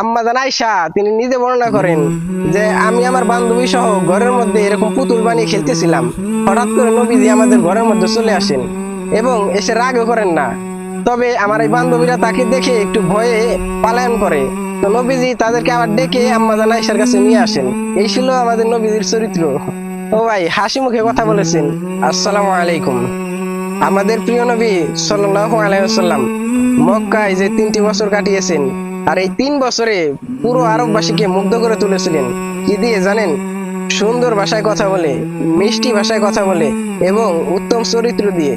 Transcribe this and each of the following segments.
আম্মা জান আয়সা তিনি নিজে বর্ণনা করেন যে আমি আমার বান্ধবী সহ ঘরের মধ্যে এরকম পুতুল বানিয়ে খেলতেছিলাম। হঠাৎ করে নবীজি আমাদের ঘরের মধ্যে চলে আসেন এবং এসে রাগও করেন না। তবে আমার এই বান্ধবীরা তাকে দেখে একটু ভয়ে পালায়ন করে। তো নবীজি তাদেরকে আবার ডেকে আম্মাজান আয়সার কাছে নিয়ে আসেন। এই ছিল আমাদের নবীজির চরিত্র। ও ভাই, হাসি মুখে কথা বলেছেন। আসসালামু আলাইকুম। আমাদের প্রিয় নবী সাল্লাল্লাহু আলাইহি ওয়াসাল্লাম মক্কায় যে তিনটি বছর কাটিয়েছেন আর এই তিন বছরে পুরো আরববাসীকে মুগ্ধ করে তুলেছিলেন। কি দিয়ে জানেন? সুন্দর ভাষায় কথা বলে, মিষ্টি ভাষায় কথা বলে এবং উত্তম চরিত্র দিয়ে।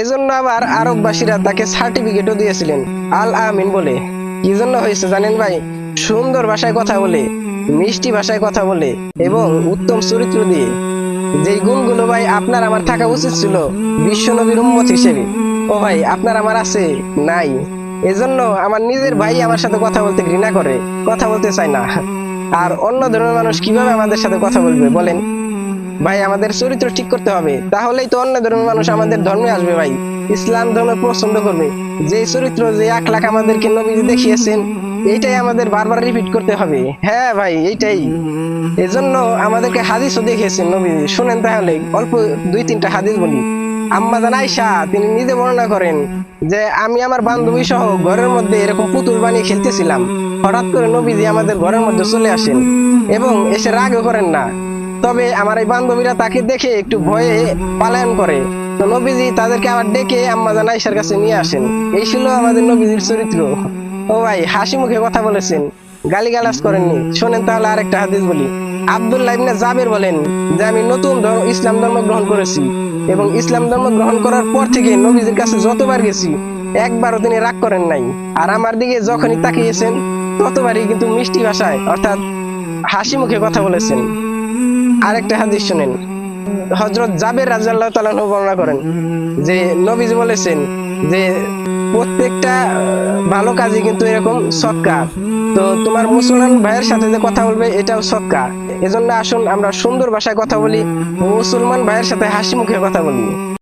এজন্য আবার আরববাসীরা তাকে সার্টিফিকেটও দিয়েছিলেন, আল আমিন বলে। কি জন্য হয়েছে জানেন ভাই? সুন্দর ভাষায় কথা বলে, মিষ্টি ভাষায় কথা বলে এবং উত্তম চরিত্র দিয়ে। যেই গুণগুলো ভাই আপনার আমার থাকা উচিত ছিল বিশ্ব নবীর উম্মত হিসেবে। ও ভাই, আপনার আমার আছে? নাই। এজন্য আমার নিজের ভাই আমার সাথে কথা বলতে ঘৃণা করে, কথা বলতে চায় না। আর অন্য ধর্মের মানুষ কীভাবে আমাদের সাথে কথা বলবে, বলেন? ভাই, আমাদের চরিত্র ঠিক করতে হবে, তাহলেই তো অন্য ধর্মের মানুষ আমাদের ধর্মে আসবে ভাই। ইসলাম ধর্ম পছন্দ করবে। যে চরিত্র, যে এক লাখ আমাদেরকে নবী দেখিয়েছেন, এইটাই আমাদের বারবার রিপিট করতে হবে। হ্যাঁ ভাই, এইটাই। এজন্য আমাদেরকে হাদিসও দেখিয়েছেন নবী শুনেন তাহলে, অল্প দুই তিনটা হাদিস বলি। আম্মা জান আয়সা তিনি নিজে বর্ণনা করেন যে আমি আমার বান্ধবী সহ ঘরের মধ্যে এরকম পুতুল বানিয়ে খেলতেছিলাম। হঠাৎ করে নবীজি আমাদের ঘরের মধ্যে চলে আসেন এবং এসে রাগও করেন না। তবে আমার এই বান্ধবীরা তাকে দেখে একটু ভয়ে পালায়ন করে। তো নবীজি তাদেরকে আবার ডেকে আম্মা জান আয়সার কাছে নিয়ে আসেন। এই ছিল আমাদের নবীজির চরিত্র। ও ভাই, হাসি মুখে কথা বলেছেন। গালিগালাজ করেননি। শোনেন তাহলে আরেকটা হাদিস বলি। আব্দুল্লাহ ইবনে জাবের বলেন যে আমি নতুন ধর্ম, ইসলাম ধর্ম গ্রহণ করেছি এবং ইসলাম ধর্ম গ্রহণ করার পর থেকে নবীজির কাছে যতবার গেছি, একবারও তিনি রাগ করেন নাই। আর আমার দিকে যখনই তাকিয়েছেন, ততবারই কিন্তু মিষ্টি ভাষায়, অর্থাৎ হাসি মুখে কথা বলেছেন। আরেকটা হাদিস শুনেন। হজরত জাবের রাজাল্লাহ তালান বর্ণনা করেন যে নবীজি বলেছেন যে প্রত্যেকটা ভালো কাজই কিন্তু এরকম সৎকা তো তোমার মুসলমান ভাইয়ের সাথে যে কথা বলবে, এটাও সৎকা এজন্য আসুন আমরা সুন্দর ভাষায় কথা বলি, মুসলমান ভাইয়ের সাথে হাসি মুখে কথা বলি।